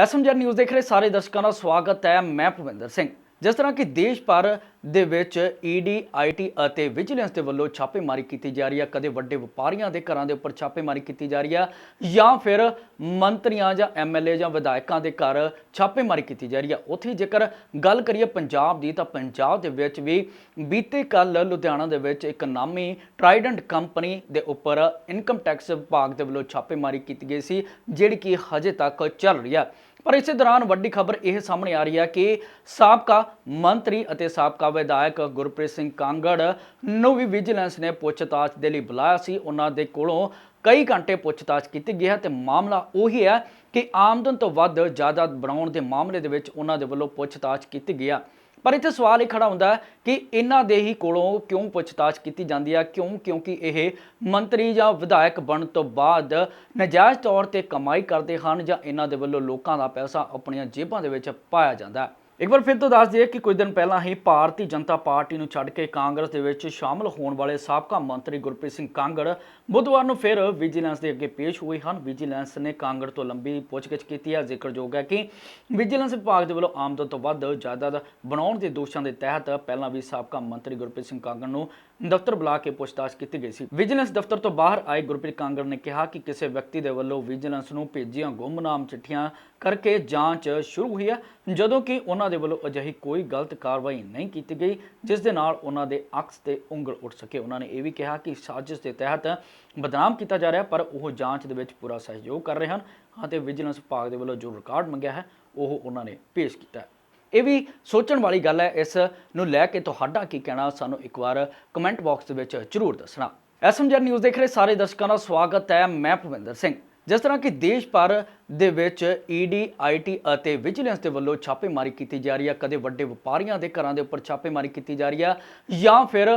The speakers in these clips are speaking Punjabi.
ਐਸਐਮਜੀ ਨਿਊਜ਼ ਦੇਖ ਰਹੇ ਸਾਰੇ ਦਰਸ਼ਕਾਂ ਦਾ ਸਵਾਗਤ ਹੈ, ਮੈਂ ਭੁਪਿੰਦਰ ਸਿੰਘ। ਜਿਸ ਤਰ੍ਹਾਂ ਕਿ ਦੇਸ਼ ਭਰ ਦੇ ਵਿੱਚ ਈਡੀ ਆਈਟੀ ਅਤੇ ਵਿਜੀਲੈਂਸ ਦੇ ਵੱਲੋਂ ਛਾਪੇਮਾਰੀ ਕੀਤੀ ਜਾ ਰਹੀ ਹੈ। ਕਦੇ ਵੱਡੇ ਵਪਾਰੀਆਂ ਦੇ ਘਰਾਂ ਦੇ ਉੱਪਰ ਛਾਪੇਮਾਰੀ ਕੀਤੀ ਜਾ ਰਹੀ ਹੈ ਜਾਂ ਫਿਰ ਮੰਤਰੀਆਂ ਜਾਂ ਐਮਐਲਏ ਜਾਂ ਵਿਧਾਇਕਾਂ ਦੇ ਘਰ ਛਾਪੇਮਾਰੀ ਕੀਤੀ ਜਾ ਰਹੀ ਹੈ। ਉੱਥੇ ਜੇਕਰ ਗੱਲ ਕਰੀਏ ਪੰਜਾਬ ਦੀ, ਤਾਂ ਪੰਜਾਬ ਦੇ ਵਿੱਚ ਵੀ ਬੀਤੇ ਕੱਲ ਲੁਧਿਆਣਾ ਦੇ ਵਿੱਚ ਇੱਕ ਨਾਮੀ ਟਰਾਈਡੈਂਟ ਕੰਪਨੀ ਦੇ ਉੱਪਰ ਇਨਕਮ ਟੈਕਸ ਵਿਭਾਗ ਦੇ ਵੱਲੋਂ ਛਾਪੇਮਾਰੀ ਕੀਤੀ ਗਈ ਸੀ, ਜਿਹੜੀ ਕਿ ਹਜੇ ਤੱਕ ਚੱਲ ਰਹੀ ਹੈ। ਪਰ ਇਸੇ ਦੌਰਾਨ ਵੱਡੀ ਖਬਰ ਇਹ ਸਾਹਮਣੇ ਆ ਰਹੀ ਹੈ ਕਿ ਸਾਬਕਾ ਮੰਤਰੀ ਅਤੇ ਸਾਬਕਾ ਵਿਧਾਇਕ ਗੁਰਪ੍ਰੀਤ ਸਿੰਘ ਕਾਂਗੜ ਨੂੰ ਵੀ ਵਿਜੀਲੈਂਸ ਨੇ ਪੁੱਛਤਾਛ ਦੇ ਲਈ ਬੁਲਾਇਆ ਸੀ। ਉਹਨਾਂ ਦੇ ਕੋਲੋਂ ਕਈ ਘੰਟੇ ਪੁੱਛਤਾਛ ਕੀਤੀ ਗਈ ਹੈ ਤੇ ਮਾਮਲਾ ਉਹੀ ਹੈ ਕਿ ਆਮਦਨ ਤੋਂ ਵੱਧ ਜਾਇਦਾਦ ਬਣਾਉਣ ਦੇ ਮਾਮਲੇ ਦੇ ਵਿੱਚ ਉਹਨਾਂ ਦੇ ਵੱਲੋਂ ਪੁੱਛਤਾਛ ਕੀਤੀ ਗਈ ਹੈ ਪਰ ਇੱਥੇ ਸਵਾਲ ਇਹ ਖੜਾ ਹੁੰਦਾ ਕਿ ਇਹਨਾਂ ਦੇ ਹੀ ਕੋਲੋਂ ਕਿਉਂ ਪੁੱਛਤਾਛ ਕੀਤੀ ਜਾਂਦੀ ਹੈ ਕਿਉਂ? ਕਿਉਂਕਿ ਇਹ ਮੰਤਰੀ ਜਾਂ ਵਿਧਾਇਕ ਬਣਨ ਤੋਂ ਬਾਅਦ ਨਜਾਇਜ਼ ਤੌਰ ਤੇ ਕਮਾਈ ਕਰਦੇ ਹਨ ਜਾਂ ਇਹਨਾਂ ਦੇ ਵੱਲੋਂ ਲੋਕਾਂ ਦਾ ਪੈਸਾ ਆਪਣੀਆਂ ਜੇਬਾਂ ਦੇ ਵਿੱਚ ਪਾਇਆ ਜਾਂਦਾ। ਹੈ ਇੱਕ ਵਾਰ ਫਿਰ ਤੋਂ ਦੱਸ ਦਈਏ ਕਿ ਕੁਝ ਦਿਨ ਪਹਿਲਾਂ ਹੀ ਭਾਰਤੀ ਜਨਤਾ ਪਾਰਟੀ ਨੂੰ ਛੱਡ ਕੇ ਕਾਂਗਰਸ ਦੇ ਵਿੱਚ ਸ਼ਾਮਲ ਹੋਣ ਵਾਲੇ ਸਾਬਕਾ ਮੰਤਰੀ ਗੁਰਪ੍ਰੀਤ ਸਿੰਘ ਕਾਂਗੜ ਬੁੱਧਵਾਰ ਨੂੰ ਫਿਰ ਵਿਜੀਲੈਂਸ ਦੇ ਅੱਗੇ ਪੇਸ਼ ਹੋਏ ਹਨ। ਵਿਜੀਲੈਂਸ ਨੇ ਕਾਂਗੜ ਤੋਂ ਲੰਬੀ ਪੁੱਛਗਿੱਛ ਕੀਤੀ ਹੈ। ਜ਼ਿਕਰਯੋਗ ਹੈ ਕਿ ਵਿਜੀਲੈਂਸ ਵਿਭਾਗ ਦੇ ਵੱਲੋਂ ਆਮਦਨ ਤੋਂ ਵੱਧ ਜਾਇਦਾਦ ਬਣਾਉਣ ਦੇ ਦੋਸ਼ਾਂ ਦੇ ਤਹਿਤ ਪਹਿਲਾਂ ਵੀ ਸਾਬਕਾ ਮੰਤਰੀ ਗੁਰਪ੍ਰੀਤ ਸਿੰਘ ਕਾਂਗੜ ਨੂੰ ਦਫ਼ਤਰ ਬੁਲਾ ਕੇ ਪੁੱਛਤਾਛ ਕੀਤੀ ਗਈ ਸੀ। ਵਿਜੀਲੈਂਸ ਦਫ਼ਤਰ ਤੋਂ ਬਾਹਰ ਆਏ ਗੁਰਪ੍ਰੀਤ ਕਾਂਗੜ ਨੇ ਕਿਹਾ ਕਿ ਕਿਸੇ ਵਿਅਕਤੀ ਦੇ ਵੱਲੋਂ ਵਿਜੀਲੈਂਸ ਨੂੰ ਭੇਜੀਆਂ ਗੁੰਮਨਾਮ ਚਿੱਠੀਆਂ ਕਰਕੇ ਜਾਂਚ ਸ਼ੁਰੂ ਹੋਈ ਹੈ। ਜਦੋਂ ਕਿ ਉਹਨਾਂ ਦੇ ਵੱਲੋਂ ਅਜਿਹੀ ਕੋਈ ਗਲਤ ਕਾਰਵਾਈ ਨਹੀਂ ਕੀਤੀ ਗਈ, ਜਿਸ ਦੇ ਨਾਲ ਉਹਨਾਂ ਦੇ ਅਕਸ ਤੇ ਉਂਗਲ ਉੱਠ ਸਕੇ। ਉਹਨਾਂ ਨੇ ਇਹ ਵੀ ਕਿਹਾ ਕਿ ਸਾਜ਼ਿਸ਼ ਦੇ ਤਹਿਤ ਬਦਨਾਮ ਕੀਤਾ ਜਾ ਰਿਹਾ, ਪਰ ਉਹ ਜਾਂਚ ਦੇ ਵਿੱਚ ਪੂਰਾ ਸਹਿਯੋਗ ਕਰ ਰਹੇ ਹਨ ਅਤੇ ਵਿਜੀਲੈਂਸ ਵਿਭਾਗ ਦੇ ਵੱਲੋਂ ਜੋ ਰਿਕਾਰਡ ਮੰਗਿਆ ਹੈ, ਉਹ ਉਹਨਾਂ ਨੇ ਪੇਸ਼ ਕੀਤਾ ਹੈ। ਇਹ ਵੀ ਸੋਚਣ ਵਾਲੀ ਗੱਲ ਹੈ, ਇਸ ਨੂੰ ਲੈ ਕੇ ਤੁਹਾਡਾ ਕੀ ਕਹਿਣਾ, ਸਾਨੂੰ ਇੱਕ ਵਾਰ ਕਮੈਂਟ ਬਾਕਸ ਦੇ ਵਿੱਚ ਜਰੂਰ ਦੱਸਣਾ। ਐਸਐਮਜੀ ਨਿਊਜ਼ ਦੇਖ ਰਹੇ ਸਾਰੇ ਦਰਸ਼ਕਾਂ ਦਾ ਸਵਾਗਤ ਹੈ, ਮੈਂ ਭੁਪਿੰਦਰ ਸਿੰਘ। ਜਿਸ ਤਰ੍ਹਾਂ ਕਿ ਦੇਸ਼ ਭਰ ਦੇ ਵਿੱਚ ਈਡੀ ਆਈਟੀ ਅਤੇ ਵਿਜੀਲੈਂਸ ਦੇ ਵੱਲੋਂ ਛਾਪੇਮਾਰੀ ਕੀਤੀ ਜਾ ਰਹੀ ਹੈ। ਕਦੇ ਵੱਡੇ ਵਪਾਰੀਆਂ ਦੇ ਘਰਾਂ ਦੇ ਉੱਪਰ ਛਾਪੇਮਾਰੀ ਕੀਤੀ ਜਾ ਰਹੀ ਹੈ ਜਾਂ ਫਿਰ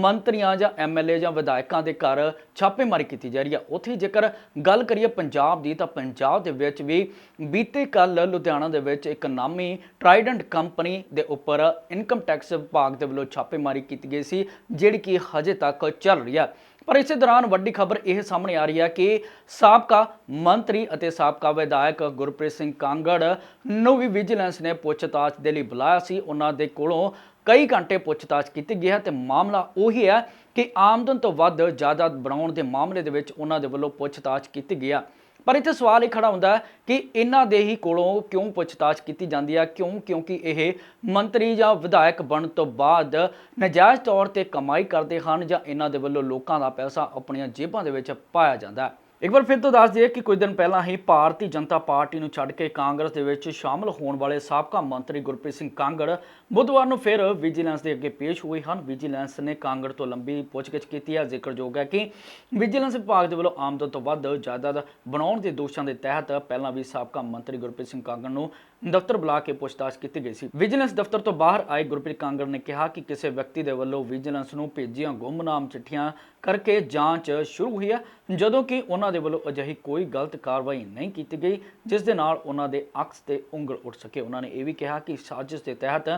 ਮੰਤਰੀਆਂ ਜਾਂ ਐਮਐਲਏ ਜਾਂ ਵਿਧਾਇਕਾਂ ਦੇ ਘਰ ਛਾਪੇਮਾਰੀ ਕੀਤੀ ਜਾ ਰਹੀ ਹੈ। ਉੱਥੇ ਜੇਕਰ ਗੱਲ ਕਰੀਏ ਪੰਜਾਬ ਦੀ, ਤਾਂ ਪੰਜਾਬ ਦੇ ਵਿੱਚ ਵੀ ਬੀਤੇ ਕੱਲ ਲੁਧਿਆਣਾ ਦੇ ਵਿੱਚ ਇੱਕ ਨਾਮੀ ਟਰਾਈਡੈਂਟ ਕੰਪਨੀ ਦੇ ਉੱਪਰ ਇਨਕਮ ਟੈਕਸ ਵਿਭਾਗ ਦੇ ਵੱਲੋਂ ਛਾਪੇਮਾਰੀ ਕੀਤੀ ਗਈ ਸੀ, ਜਿਹੜੀ ਕਿ ਹਜੇ ਤੱਕ ਚੱਲ ਰਹੀ ਹੈ। ਪਰ ਇਸੇ ਦੌਰਾਨ ਵੱਡੀ ਖਬਰ ਇਹ ਸਾਹਮਣੇ ਆ ਰਹੀ ਹੈ ਕਿ ਸਾਬਕਾ ਮੰਤਰੀ ਅਤੇ ਸਾਬਕਾ ਵਿਧਾਇਕ ਗੁਰਪ੍ਰੀਤ ਸਿੰਘ ਕਾਂਗੜ ਨੂੰ ਵੀ ਵਿਜੀਲੈਂਸ ਨੇ ਪੁੱਛਤਾਛ ਦੇ ਲਈ ਬੁਲਾਇਆ ਸੀ। ਉਹਨਾਂ ਦੇ ਕੋਲੋਂ ਕਈ ਘੰਟੇ ਪੁੱਛਤਾਛ ਕੀਤੀ ਗਈ ਹੈ ਤੇ ਮਾਮਲਾ ਉਹੀ ਹੈ ਕਿ ਆਮਦਨ ਤੋਂ ਵੱਧ ਜਾਇਦਾਦ ਬਣਾਉਣ ਦੇ ਮਾਮਲੇ ਦੇ ਵਿੱਚ ਉਹਨਾਂ ਦੇ ਵੱਲੋਂ ਪੁੱਛਤਾਛ ਕੀਤੀ ਗਈ ਹੈ ਪਰ ਇੱਥੇ ਸਵਾਲ ਇਹ ਖੜਾ ਹੁੰਦਾ ਕਿ ਇਹਨਾਂ ਦੇ ਹੀ ਕੋਲੋਂ ਕਿਉਂ ਪੁੱਛਤਾਛ ਕੀਤੀ ਜਾਂਦੀ ਹੈ ਕਿਉਂ? ਕਿਉਂਕਿ ਇਹ ਮੰਤਰੀ ਜਾਂ ਵਿਧਾਇਕ ਬਣਨ ਤੋਂ ਬਾਅਦ ਨਜਾਇਜ਼ ਤੌਰ ਤੇ ਕਮਾਈ ਕਰਦੇ ਹਨ ਜਾਂ ਇਹਨਾਂ ਦੇ ਵੱਲੋਂ ਲੋਕਾਂ ਦਾ ਪੈਸਾ ਆਪਣੀਆਂ ਜੇਬਾਂ ਦੇ ਵਿੱਚ ਪਾਇਆ ਜਾਂਦਾ। ਹੈ ਇੱਕ ਵਾਰ ਫਿਰ ਤੋਂ ਦੱਸ ਦਈਏ ਕਿ ਕੁਝ ਦਿਨ ਪਹਿਲਾਂ ਹੀ ਭਾਰਤੀ ਜਨਤਾ ਪਾਰਟੀ ਨੂੰ ਛੱਡ ਕੇ ਕਾਂਗਰਸ ਦੇ ਵਿੱਚ ਸ਼ਾਮਲ ਹੋਣ ਵਾਲੇ ਸਾਬਕਾ ਮੰਤਰੀ ਗੁਰਪ੍ਰੀਤ ਸਿੰਘ ਕਾਂਗੜ ਬੁੱਧਵਾਰ ਨੂੰ ਫਿਰ ਵਿਜੀਲੈਂਸ ਦੇ ਅੱਗੇ ਪੇਸ਼ ਹੋਏ ਹਨ। ਵਿਜੀਲੈਂਸ ਨੇ ਕਾਂਗੜ ਤੋਂ ਲੰਬੀ ਪੁੱਛਗਿੱਛ ਕੀਤੀ ਹੈ। ਜ਼ਿਕਰਯੋਗ ਹੈ ਕਿ ਵਿਜੀਲੈਂਸ ਵਿਭਾਗ ਦੇ ਵੱਲੋਂ ਆਮਦਨ ਤੋਂ ਵੱਧ ਜਾਇਦਾਦ ਬਣਾਉਣ ਦੇ ਦੋਸ਼ਾਂ ਦੇ ਤਹਿਤ ਪਹਿਲਾਂ ਵੀ ਸਾਬਕਾ ਮੰਤਰੀ ਗੁਰਪ੍ਰੀਤ ਸਿੰਘ ਕਾਂਗੜ ਨੂੰ ਦਫ਼ਤਰ ਬੁਲਾ ਕੇ ਪੁੱਛਤਾਛ ਕੀਤੀ ਗਈ ਸੀ। ਵਿਜੀਲੈਂਸ ਦਫ਼ਤਰ ਤੋਂ ਬਾਹਰ ਆਏ ਗੁਰਪ੍ਰੀਤ ਕਾਂਗੜ ਨੇ ਕਿਹਾ ਕਿ ਕਿਸੇ ਵਿਅਕਤੀ ਦੇ ਵੱਲੋਂ ਵਿਜੀਲੈਂਸ ਨੂੰ ਭੇਜੀਆਂ ਗੁੰਮਨਾਮ ਚਿੱਠੀਆਂ ਕਰਕੇ ਜਾਂਚ ਸ਼ੁਰੂ ਹੋਈ ਹੈ। ਜਦੋਂ ਕਿ ਉਹਨਾਂ ਦੇ ਵੱਲੋਂ ਅਜਿਹੀ ਕੋਈ ਗਲਤ ਕਾਰਵਾਈ ਨਹੀਂ ਕੀਤੀ ਗਈ, ਜਿਸ ਦੇ ਨਾਲ ਉਹਨਾਂ ਦੇ ਅਕਸ ਤੇ ਉਂਗਲ ਉੱਠ ਸਕੇ। ਉਹਨਾਂ ਨੇ ਇਹ ਵੀ ਕਿਹਾ ਕਿ ਸਾਜ਼ਿਸ਼ ਦੇ ਤਹਿਤ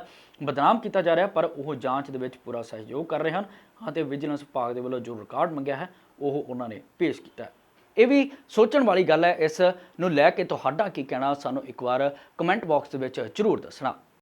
ਬਦਨਾਮ ਕੀਤਾ ਜਾ ਰਿਹਾ, ਪਰ ਉਹ ਜਾਂਚ ਦੇ ਵਿੱਚ ਪੂਰਾ ਸਹਿਯੋਗ ਕਰ ਰਹੇ ਹਨ। ਅਤੇ ਵਿਜੀਲੈਂਸ ਵਿਭਾਗ ਦੇ ਵੱਲੋਂ ਜੋ ਰਿਕਾਰਡ ਮੰਗਿਆ ਹੈ, ਉਹ ਉਹਨਾਂ ਨੇ ਪੇਸ਼ ਕੀਤਾ ਹੈ। ਇਹ ਵੀ ਸੋਚਣ ਵਾਲੀ ਗੱਲ ਹੈ। ਇਸ ਨੂੰ ਲੈ ਕੇ ਤੁਹਾਡਾ ਕੀ ਕਹਿਣਾ? ਸਾਨੂੰ ਇੱਕ ਵਾਰ ਕਮੈਂਟ ਬਾਕਸ ਦੇ ਵਿੱਚ ਜਰੂਰ ਦੱਸਣਾ।